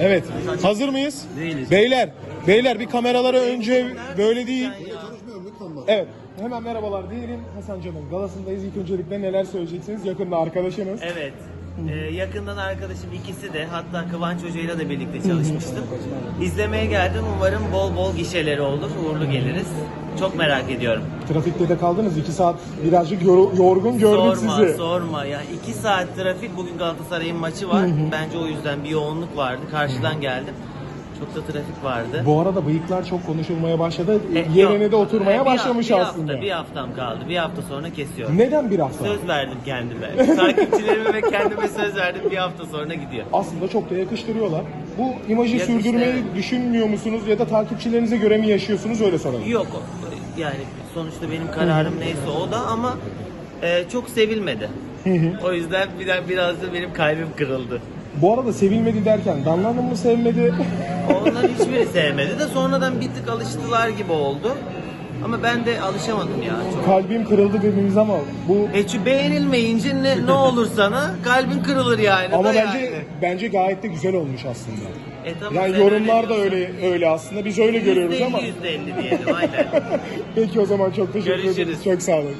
Evet. Hazır mıyız? Değiliz. Beyler, beyler bir kameralara önce böyle değil. Evet. Hemen merhabalar diyelim. Hasan Can'ın galasındayız. İlk öncelikle neler söyleyeceksiniz? Yakında arkadaşınız. Evet. Ee, yakından arkadaşım ikisi de hatta Kıvanç Hoca'yla da birlikte çalışmıştım. İzlemeye geldim. Umarım bol bol gişeleri olur. Uğurlu geliriz. Çok merak ediyorum. Trafikte de kaldınız. 2 saat birazcık yor- yorgun gördük sorma, sizi. sorma. Ya iki saat trafik. Bugün Galatasaray'ın maçı var. Bence o yüzden bir yoğunluk vardı. Karşıdan geldim. Çok da trafik vardı. Bu arada bıyıklar çok konuşulmaya başladı. E, Yerine yok. de oturmaya E, bir başlamış hafta, aslında. Bir hafta, bir haftam kaldı. Bir hafta sonra kesiyorum. Neden bir hafta? Söz verdim kendime. Takipçilerime ve kendime söz verdim. Bir hafta sonra gidiyor. Aslında çok da yakıştırıyorlar. Bu imajı Yakıştı, sürdürmeyi evet. düşünmüyor musunuz ya da takipçilerinize göre mi yaşıyorsunuz öyle soralım. Yok o- yani sonuçta benim kararım neyse o da ama e, çok sevilmedi. o yüzden bir, biraz da benim kalbim kırıldı. Bu arada sevilmedi derken Damla Hanım mı sevmedi? Onların hiçbiri sevmedi de sonradan bir tık alıştılar gibi oldu. Ama ben de alışamadım ya. Çok. Kalbim kırıldı dediniz ama bu E çünkü beğenilmeyince ne, ne olur sana? Kalbin kırılır yani. ama da bence yani. bence gayet de güzel olmuş aslında. E tamam, Yani sen yorumlar da diyorsun. öyle öyle aslında. Biz öyle görüyoruz %50, ama. %50 diyelim aynen. Peki o zaman çok teşekkür Görüşürüz. ederiz. Çok sağ olun.